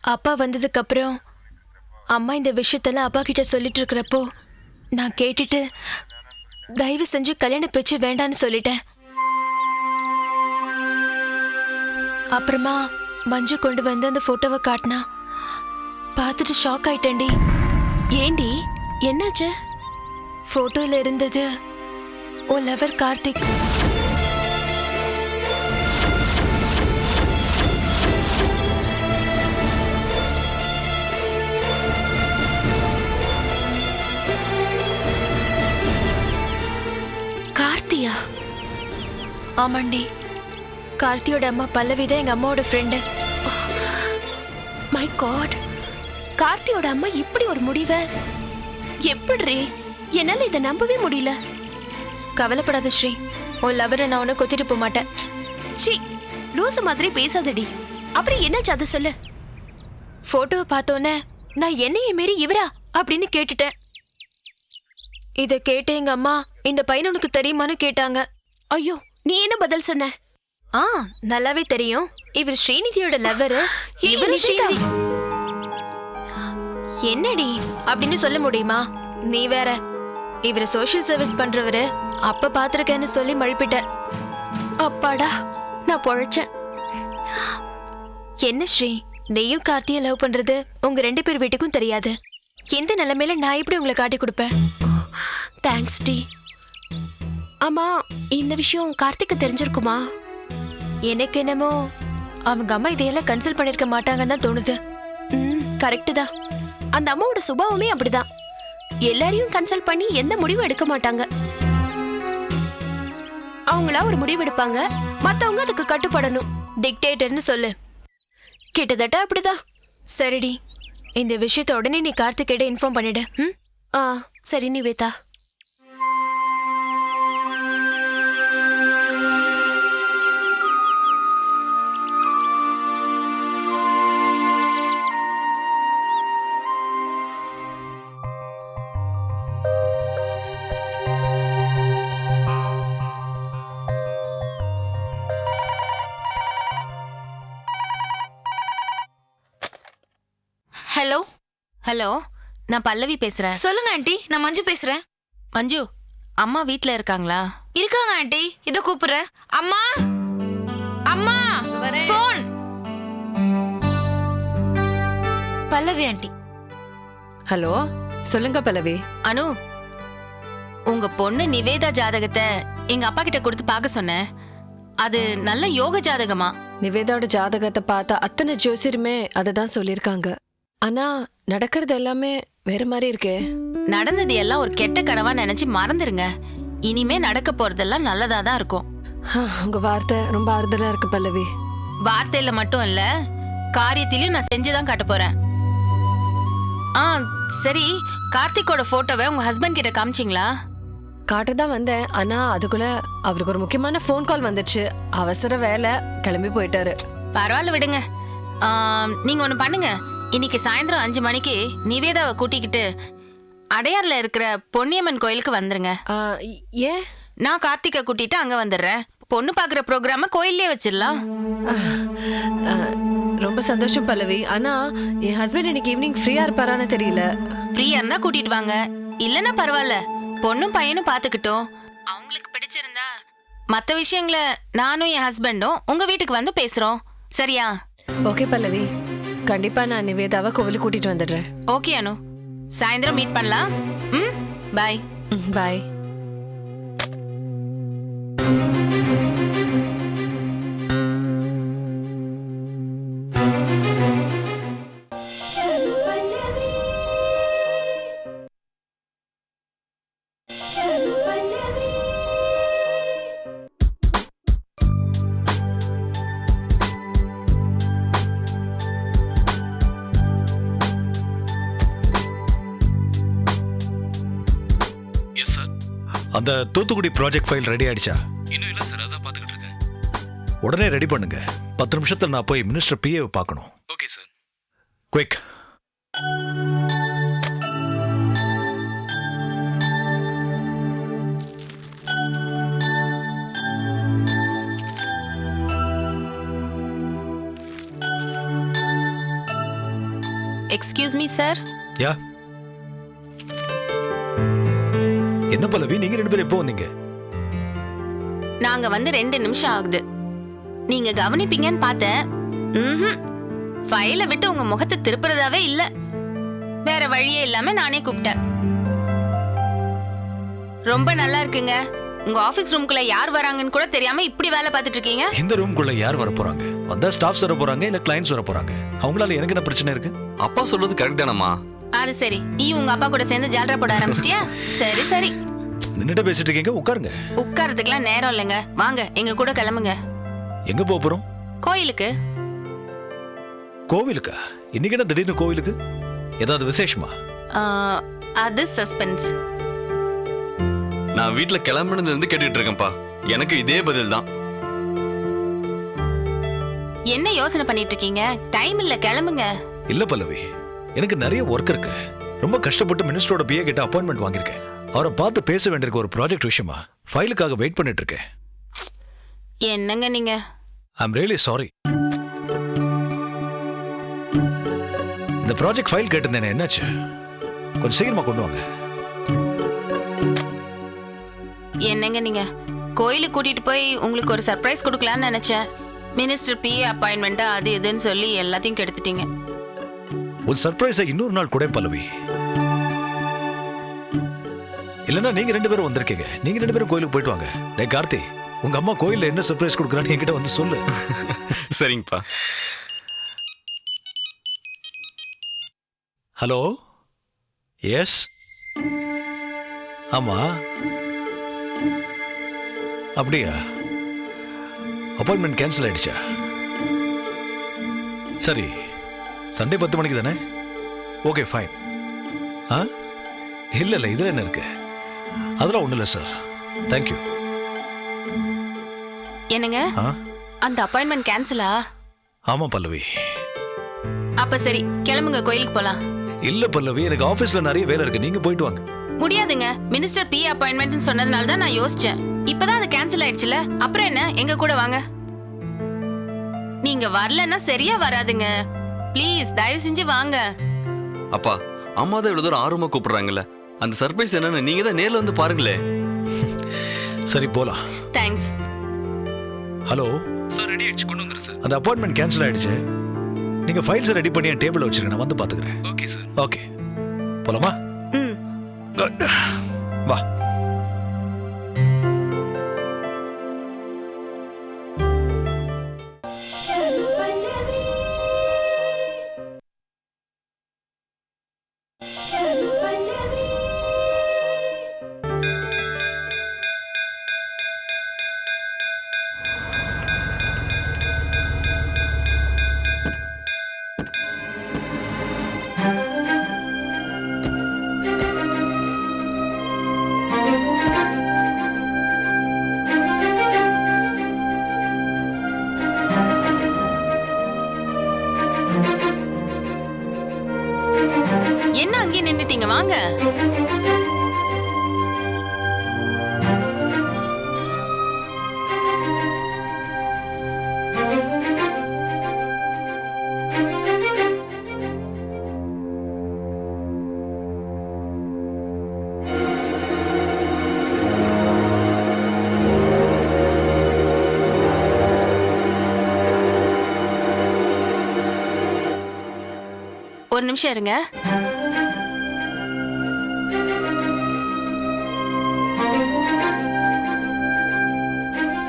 அப்பா வந்ததுக்கு அப்புறம் அம்மா இந்த விஷயத்தெல்லாம் அப்பா கிட்ட சொல்லிட்டு இருக்கிறப்போ நான் கேட்டுட்டு தயவு செஞ்சு கல்யாண பேச்சு வேண்டான்னு சொல்லிட்டேன். அப்புறமா மஞ்சு கொண்டு வந்து அந்த போட்டோவை காட்டினா பார்த்துட்டு ஷாக் ஆயிட்டேன்டி. ஏண்டி? என்னாச்சு? போட்டோல இருந்தது ஓ லவர் கார்த்திக். ஆமாண்டி. கார்த்தியோட அம்மா பல்லவி தான் எங்க அம்மாவோட ஃப்ரெண்டு மை காட் கார்த்தியோட அம்மா இப்படி ஒரு முடிவை? எப்படி என்னால இதை நம்பவே முடியல. கவலைப்படாத ஸ்ரீ. உன் லவரை நான் உன்னை கொத்திட்டு போக மாட்டேன். சி லூசு மாதிரி பேசாதடி. அப்புறம் என்னாச்சு அதை சொல்லு. போட்டோவை பார்த்தோன்னே நான் என்னைய மீறி இவரா அப்படின்னு கேட்டுட்டேன். இதை கேட்டு எங்க அம்மா இந்த பையன் உனக்கு தெரியுமான்னு கேட்டாங்க. ஐயோ நீ என்ன பதில் சொன்ன? ஆ நல்லாவே தெரியும். இவர் ஸ்ரீநிதியோட லவ்வரு இவரு. ஸ்ரீநிதி. என்னடி அப்படின்னு சொல்ல முடியுமா? நீ வேற. இவர் சோஷியல் சர்வீஸ் பண்றவரு. அப்ப பாத்திருக்கேன்னு சொல்லி மழுப்பிட்டேன் அப்பாடா நான் பொழைச்சேன். என்ன ஸ்ரீ? நீயும் கார்த்தியை லவ் பண்றது உங்க ரெண்டு பேர் வீட்டுக்கும் தெரியாது. எந்த நிலைமையில நான் எப்படி உங்களை காட்டி கொடுப்பேன்? தேங்க்ஸ் டி. ஆமா இந்த விஷயம் கார்த்திக்கு தெரிஞ்சிருக்குமா? எனக்கு என்னமோ அவங்க அம்மா இதையெல்லாம் கன்சல்ட் பண்ணிருக்க மாட்டாங்கன்னு தான் தோணுது. ம் கரெக்டு தான். அந்த அம்மாவோட சுபாவமே அப்படிதான். எல்லாரையும் கன்சல்ட் பண்ணி எந்த முடிவும் எடுக்க மாட்டாங்க. அவங்களா ஒரு முடிவு எடுப்பாங்க. மத்தவங்க அதுக்கு கட்டுப்படணும். டிக்டேட்டர்னு சொல்லு. கிட்டத்தட்ட அப்படிதான். சரிடி. இந்த விஷயத்த உடனே நீ கார்த்திகிட்ட இன்ஃபார்ம் பண்ணிடு. ம்? ஆ சரி நிவேதா ஹலோ நான் பல்லவி பேசுறேன். சொல்லுங்க ஆண்டி. நான் மஞ்சு பேசுறேன். மஞ்சு அம்மா வீட்ல இருக்காங்களா? இருக்காங்க ஆண்டி. இதோ கூப்பிடுறேன். அம்மா! அம்மா! ஃபோன்! பல்லவி ஆண்டி. ஹலோ சொல்லுங்க பல்லவி. அனு உங்க பொண்ணு நிவேதா ஜாதகத்தை எங்க அப்பா கிட்ட கொடுத்து பார்க்க சொன்னேன். அது நல்ல யோக ஜாதகமா? நிவேதாவோட ஜாதகத்தை பார்த்தா அத்தனை ஜோசியருமே அதை தான் சொல்லியிருக்காங்க. ஆனா நடக்கிறது எல்லாமே வேற மாதிரி இருக்கே. நடந்தது எல்லாம் ஒரு கெட்ட கனவா நினைச்சு மறந்துருங்க. இனிமே நடக்க போறதெல்லாம் நல்லதா தான் இருக்கும். ஆ, உங்க வார்த்தை ரொம்ப ஆறுதலா இருக்கு பல்லவி. வார்த்தையில மட்டும் இல்ல காரியத்திலயும் நான் செஞ்சுதான் காட்ட போறேன். ஆ சரி கார்த்திக்கோட போட்டோவை உங்க ஹஸ்பண்ட் கிட்ட காமிச்சிங்களா? காட்ட தான் வந்தேன். ஆனா அதுக்குள்ள அவருக்கு ஒரு முக்கியமான ஃபோன் கால் வந்துச்சு. அவசர வேலை கிளம்பி போயிட்டாரு. பரவாயில்ல விடுங்க. ஆம், நீங்க ஒண்ணு பண்ணுங்க. இன்னைக்கு சாயந்தரம் அஞ்சு மணிக்கு நிவேதாவை கூட்டிக்கிட்டு அடையார்ல இருக்கிற பொன்னியம்மன் கோயிலுக்கு வந்துருங்க. ஏன் நான் கார்த்திகை கூட்டிட்டு அங்க வந்துடுறேன். பொண்ணு பாக்குற ப்ரோக்ராம கோயில்லயே வச்சிடலாம். ரொம்ப சந்தோஷம் பல்லவி. ஆனா என் ஹஸ்பண்ட் இன்னைக்கு ஈவினிங் ஃப்ரீயா இருப்பாரான்னு தெரியல. ஃப்ரீயா இருந்தா கூட்டிட்டு வாங்க. இல்லன்னா பரவாயில்ல. பொண்ணும் பையனும் பாத்துக்கிட்டோம் அவங்களுக்கு பிடிச்சிருந்தா மத்த விஷயங்களை நானும் என் ஹஸ்பண்டும் உங்க வீட்டுக்கு வந்து பேசுறோம். சரியா? ஓகே பல்லவி. கண்டிப்பா நான் நிவேதாவை கோவிலுக்கு கூட்டிட்டு வந்துடுறேன். ஓகே அனு. சாயந்தரம் மீட் பண்ணலாம். ம்? பாய் பாய் அந்த தூத்துக்குடி ப்ராஜெக்ட் ஃபைல் ரெடி ஆயிடுச்சா? இன்னும் இல்லை சார் அதான் பார்த்துக்கிட்டு இருக்கேன். உடனே ரெடி பண்ணுங்க. பத்து நிமிஷத்தில் நான் போய் மினிஸ்டர் பிஏவை பார்க்கணும். Okay sir quick excuse me sir yeah என்ன பல்லவி நீங்க ரெண்டு பேரும் எப்போ வந்தீங்க? நாங்க வந்து ரெண்டு நிமிஷம் ஆகுது. நீங்க கவனிப்பீங்கன்னு பார்த்தேன். ஃபைலை விட்டு உங்க முகத்தை திருப்புறதாவே இல்ல. வேற வழியே இல்லாம நானே கூப்பிட்டேன். ரொம்ப நல்லா இருக்குங்க. உங்க ஆபீஸ் ரூம்குள்ள யார் வராங்கன்னு கூட தெரியாம இப்படி வேலை பார்த்துட்டு இருக்கீங்க? இந்த ரூம்குள்ள யார் வர போறாங்க? வந்தா ஸ்டாஃப்ஸ் வர போறாங்க இல்ல கிளைண்ட்ஸ் வர போறாங்க? அவங்களால எனக்கு என்ன பிரச்சனை இருக்கு? அப்பா சொல்றது கரெக்ட் தானம்மா. அது சரி. நீ உங்க அப்பா கூட சேர்ந்து ஜாலரா போட ஆரம்பிச்சிட்டியா? சரி சரி. நின்னுட்டு பேசிட்டு இருக்கீங்க உட்காருங்க. உட்கார்றதுக்குலாம் நேரம் இல்லைங்க. வாங்க எங்க கூட கிளம்புங்க. எங்க போக போறோம்? கோயிலுக்கு. கோவிலுக்கா? இன்னைக்கு என்ன திடீர்னு கோவிலுக்கு? ஏதாவது விசேஷமா? ஆ, அது சஸ்பென்ஸ். நான் வீட்ல கிளம்புனதுல இருந்து கேட்டுட்டு இருக்கேன்ப்பா. எனக்கு இதே பதில் தான். என்ன யோசனை பண்ணிட்டு இருக்கீங்க? டைம் இல்ல கிளம்புங்க. இல்ல பல்லவி. எனக்கு நிறைய ஒர்க் இருக்கு. ரொம்ப கஷ்டப்பட்டு மினிஸ்டரோட பிஏ கிட்ட அப்பாயின்மெண்ட் வாங்கியிருக்கேன். அவரை பார்த்து பேச வேண்டியிருக்க ஒரு ப்ராஜெக்ட் விஷயமா? ஃபைலுக்காக வெயிட் பண்ணிட்டு இருக்கேன். என்னங்க நீங்க? ஐம் ரியலி சாரி இந்த ப்ராஜெக்ட் ஃபைல் கேட்டிருந்தேனே என்னாச்சு? கொஞ்சம் சீக்கிரமா கொண்டு வாங்க. என்னங்க நீங்க? கோயிலுக்கு கூட்டிட்டு போய் உங்களுக்கு ஒரு சர்ப்ரைஸ் கொடுக்கலாம்னு நினைச்சேன். மினிஸ்டர் பி அப்பாயின்மெண்ட் அது இதுன்னு சொல்லி எல்லாத்தையும் கெடுத்துட்டீங்க. ஒரு சர்ப்ரைஸை இன்னொரு நாள் கூட பல்லவி. இல்லைன்னா நீங்க ரெண்டு பேரும் வந்திருக்கீங்க. நீங்க ரெண்டு பேரும் கோயிலுக்கு போயிட்டு வாங்க. டேய் கார்த்தி உங்க அம்மா கோயில்ல என்ன சர்ப்ரைஸ் கொடுக்குறான்னு என்கிட்ட வந்து சொல்லு. சரிங்கப்பா. ஹலோ? எஸ் ஆமா. அப்படியா? அப்பாயின்மெண்ட் கேன்சல் ஆயிடுச்சா? சரி. சண்டே பத்து மணிக்கு தானே? ஓகே ஃபைன் ஆ? இல்லை இல்லை இதில் என்ன இருக்கு? அதெல்லாம் ஒன்றும் இல்லை சார் தேங்க்யூ என்னங்க? ஆ? அந்த அப்பாயின்மெண்ட் கேன்சலா ஆமாம் பல்லவி. அப்ப சரி கிளம்புங்க கோயிலுக்கு போலாம். இல்லை பல்லவி எனக்கு ஆஃபீஸில் நிறைய வேலை இருக்கு. நீங்கள் போயிட்டு வாங்க. முடியாதுங்க. மினிஸ்டர் பி அப்பாயின்மெண்ட் சொன்னதுனால தான் நான் யோசிச்சேன். இப்பதான் அது கேன்சல் ஆயிடுச்சுல அப்புறம் என்ன? எங்க கூட வாங்க. நீங்க வரலன்னா சரியா வராதுங்க. ப்ளீஸ் தயவு செஞ்சு வாங்க. அப்பா அம்மா தான் இவ்வளவு தூரம் ஆர்வமா கூப்பிடுறாங்கல்ல. அந்த சர்ப்ரைஸ் என்னன்னு நீங்க தான் நேர்ல வந்து பாருங்களே. சரி போகலாம் தேங்க்ஸ் ஹலோ சார் ரெடி ஆயிடுச்சு. கொண்டு வந்துறேன் சார் அந்த அப்பாயின்மெண்ட் கேன்சல் ஆயிடுச்சு. நீங்க ஃபைல்ஸ் ரெடி பண்ணி என் டேபிள் வச்சிருங்க. நான் வந்து பாத்துக்கிறேன். ஓகே சார் ஓகே போலாமா? ம். Good. வா. வாங்க. ஒரு நிமிஷம் இருங்க.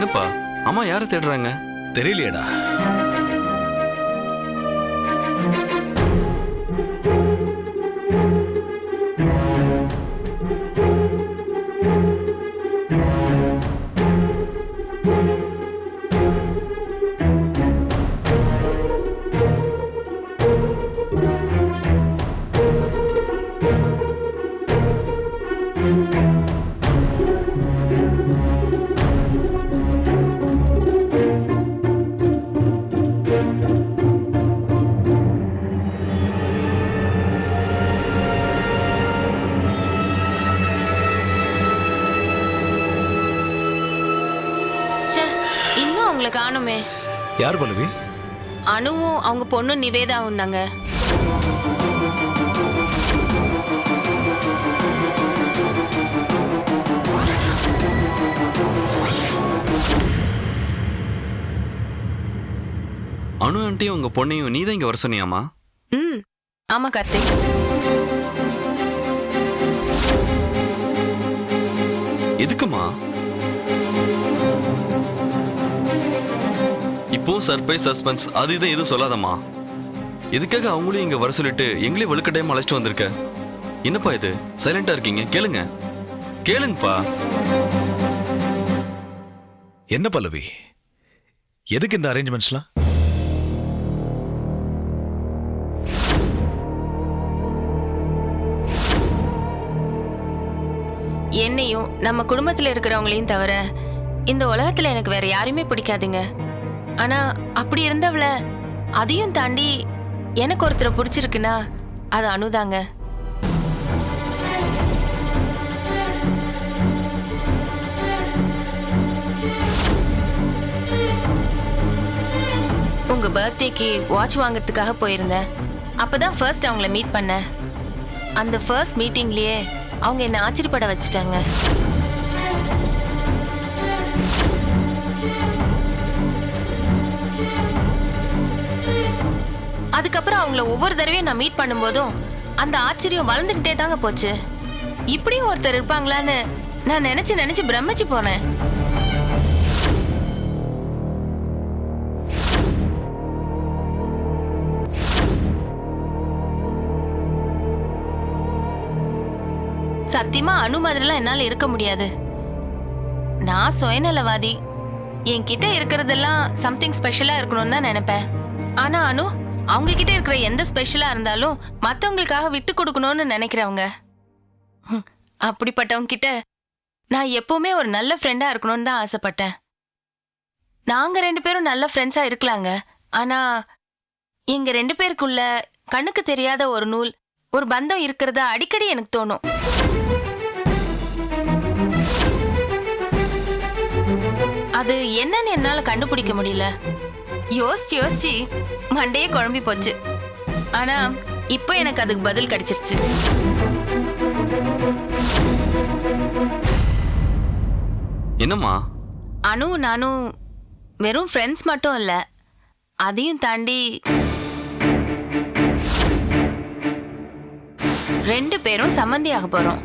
என்னப்பா? அம்மா யாரை தேடுறாங்க? தெரியலையடா. யார் பல்லவி? அனுவும் அவங்க பொண்ணு நிவேதாவும் தாங்க. அனு ஆண்டியும் உங்க பொண்ணையும் நீ தான் இங்க வர சொன்னியாமா ம் ஆமா கார்த்திக். எதுக்குமா இப்போ சர்ப்ரைஸ் சஸ்பென்ஸ் அது இதை எதுவும் சொல்லாதம்மா. எதுக்காக அவங்களையும் இங்க வர சொல்லிட்டு எங்களையும் வெளுக்கட்டையும் அழைச்சிட்டு வந்திருக்க? என்னப்பா இது? சைலண்டா இருக்கீங்க. கேளுங்க. கேளுங்கப்பா. என்ன பல்லவி? எதுக்கு இந்த அரேஞ்ச்மெண்ட்ஸ்லாம் என்னையும் நம்ம குடும்பத்துல இருக்கிறவங்களையும் தவிர இந்த உலகத்துல எனக்கு வேற யாரையுமே பிடிக்காதுங்க. ஆனா அப்படி இருந்தவள அதையும் தாண்டி எனக்கு ஒருத்தரை பிடிச்சிருக்குன்னா அது அனுதாங்க. உங்க பர்த்டேக்கு வாட்ச் வாங்குறதுக்காக போயிருந்தேன். அப்பதான் ஃபர்ஸ்ட் அவங்கள மீட் பண்ணேன். அந்த ஃபர்ஸ்ட் மீட்டிங்லயே அவங்க என்ன ஆச்சரியப்பட வச்சுட்டாங்க. அதுக்கப்புறம் அவங்கள ஒவ்வொரு தடவையும் நான் மீட் பண்ணும்போதும் அந்த ஆச்சரியம் வளர்ந்துக்கிட்டே தாங்க போச்சு. இப்படியும் ஒருத்தர் இருப்பாங்களான்னு நான் நினைச்சு நினைச்சு பிரமிச்சு போனேன். சத்தியமா அணு மாதிரிலாம் என்னால இருக்க முடியாது. நான் சுயநலவாதி. என்கிட்ட இருக்கிறதெல்லாம் சம்திங் ஸ்பெஷலா இருக்கணும்னு தான் நினைப்பேன். ஆனா அனு அவங்க கிட்ட இருக்கிற எந்த ஸ்பெஷலா இருந்தாலும் மத்தவங்களுக்காக விட்டு கொடுக்கணும்னு நினைக்கிறவங்க. அப்படிப்பட்டவங்க கிட்ட நான் எப்பவுமே ஒரு நல்ல ஃப்ரெண்டா இருக்கணும்னு தான் ஆசைப்பட்டேன். நாங்க ரெண்டு பேரும் நல்ல ஃப்ரெண்ட்ஸா இருக்கலாங்க. ஆனா எங்க ரெண்டு பேருக்குள்ள கண்ணுக்கு தெரியாத ஒரு நூல் ஒரு பந்தம் இருக்கிறதா அடிக்கடி எனக்கு தோணும். அது என்னன்னு என்னால கண்டுபிடிக்க முடியல. யோசிச்சு யோசிச்சு மண்டையே குழம்பி போச்சு. ஆனா இப்போ எனக்கு அதுக்கு பதில் கிடைச்சிருச்சு. என்னம்மா? அனு நானும் வெறும் ஃப்ரெண்ட்ஸ் மட்டும் இல்ல. அதையும் தாண்டி ரெண்டு பேரும் சம்மந்தியாக போறோம்.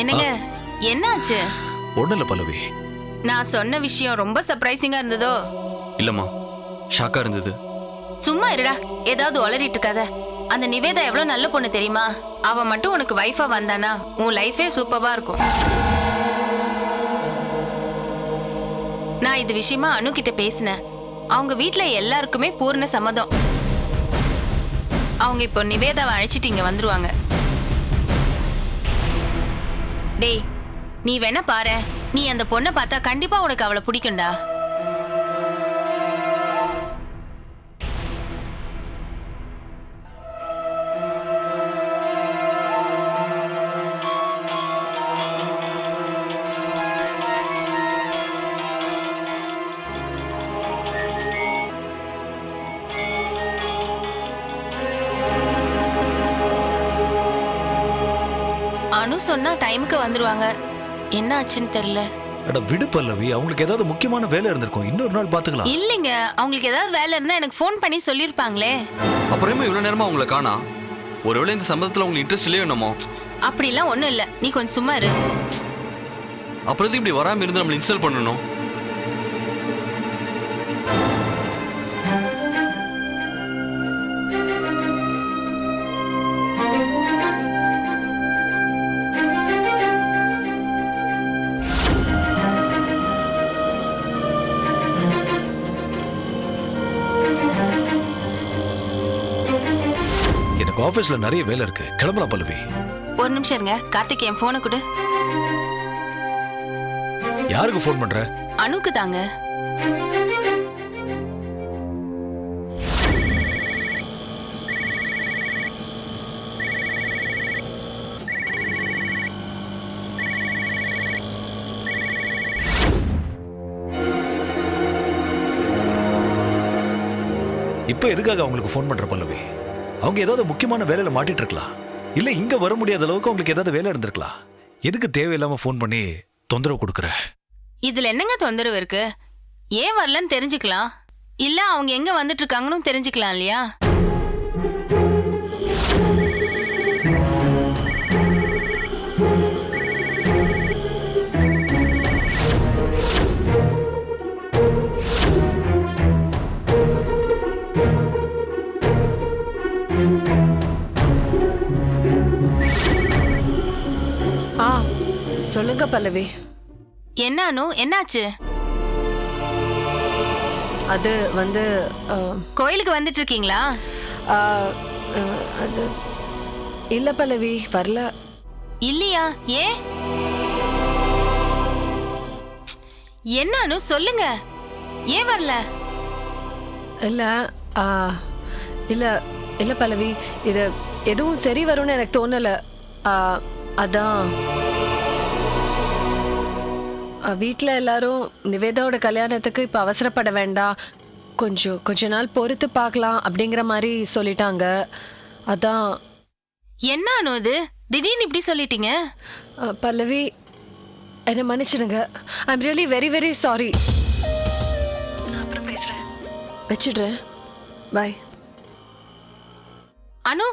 என்னங்க? என்னாச்சு? இல்லை பல்லவி. நான் சொன்ன விஷயம் ரொம்ப சர்ப்ரைசிங்கா இருந்ததோ? இல்லம்மா ஷாக்கா இருந்தது. சும்மா இருடா ஏதாவது உளறிட்டு இருக்காத அந்த நிவேதா எவ்வளவு நல்ல பொண்ணு தெரியுமா? அவ மட்டும் உனக்கு வைஃபா வந்தானா? உன் லைஃபே சூப்பரா இருக்கும். நான் இது விஷயமா அனு கிட்ட பேசினேன். அவங்க வீட்ல எல்லாருக்குமே பூர்ண சம்மதம். அவங்க இப்போ நிவேதாவை அழைச்சிட்டு இங்க வந்துருவாங்க. டேய் நீ வேணா பாரு. நீ அந்த பொண்ணை பார்த்தா கண்டிப்பா உனக்கு அவளை பிடிக்கும்டா. சொன்னா டைமுக்கு வந்துருவாங்க. என்ன ஆச்சுன்னு தெரியல. அட விடு பல்லவி அவங்களுக்கு ஏதாவது முக்கியமான வேலை இருந்திருக்கும். இன்னொரு நாள் பாத்துக்கலாம். இல்லைங்க அவங்களுக்கு ஏதாவது வேலை இருந்தா எனக்கு ஃபோன் பண்ணி சொல்லியிருப்பாங்களே அப்புறமே இவ்வளவு நேரமா உங்களை காணா? ஒருவேளை இந்த சம்பந்தத்துல உங்களுக்கு இன்ட்ரெஸ்ட் இல்லையோ என்னமோ? அப்படிலாம் ஒண்ணும் இல்ல. நீ கொஞ்சம் சும்மா இரு. அப்புறம் இப்படி வராம இருந்து நம்மளை இன்ஸ்டால் பண்ணணும்? எனக்கு ஆபீஸ்ல நிறைய வேலை இருக்கு. கிளம்பலாம் பல்லவி. ஒரு நிமிஷம் இருங்க. கார்த்திக் என் போனை கொடு. யாருக்கு ஃபோன் பண்ற? அனுக்கு தாங்க. இப்போ எதுக்காக அவங்களுக்கு ஃபோன் பண்ற பல்லவி? அவங்க ஏதாவது முக்கியமான வேலையில் மாட்டிட்டு இருக்கலாம் இல்லை இங்கே வர முடியாத அளவுக்கு அவங்களுக்கு ஏதாவது வேலை இருந்திருக்கலாம். எதுக்கு தேவையில்லாமல் ஃபோன் பண்ணி தொந்தரவு கொடுக்குற? இதில் என்னங்க தொந்தரவு இருக்கு? ஏன் வரலன்னு தெரிஞ்சுக்கலாம். இல்லை அவங்க எங்கே வந்துட்டு இருக்காங்கன்னு தெரிஞ்சுக்கலாம் இல்லையா? ஆ சொல்லுங்க பல்லவி. என்ன அனு என்னாச்சு? அது வந்து கோயிலுக்கு வந்துட்டு இருக்கீங்களா அது இல்ல பல்லவி வரல. இல்லையா? ஏன் என்ன அனு சொல்லுங்க. ஏன் வரல? இல்ல ஆ, இல்ல இல்ல பல்லவி இது எதுவும் சரி வரும்னு எனக்கு தோணல. அதான். ஆ, வீட்ல எல்லாரும் நிவேதாவோட கல்யாணத்துக்கு இப்ப அவசரப்பட வேண்டாம். கொஞ்சம் கொஞ்ச நாள் பொறுத்து பார்க்கலாம் அப்படிங்கிற மாதிரி சொல்லிட்டாங்க. அதான். என்ன அனு இது திடீர்னு இப்படி சொல்லிட்டீங்க? பல்லவி என்னை மன்னிச்சிடுங்க. I am really very very sorry நான் அப்புறம் பேசுறேன். வச்சிடுறேன். பாய் அனு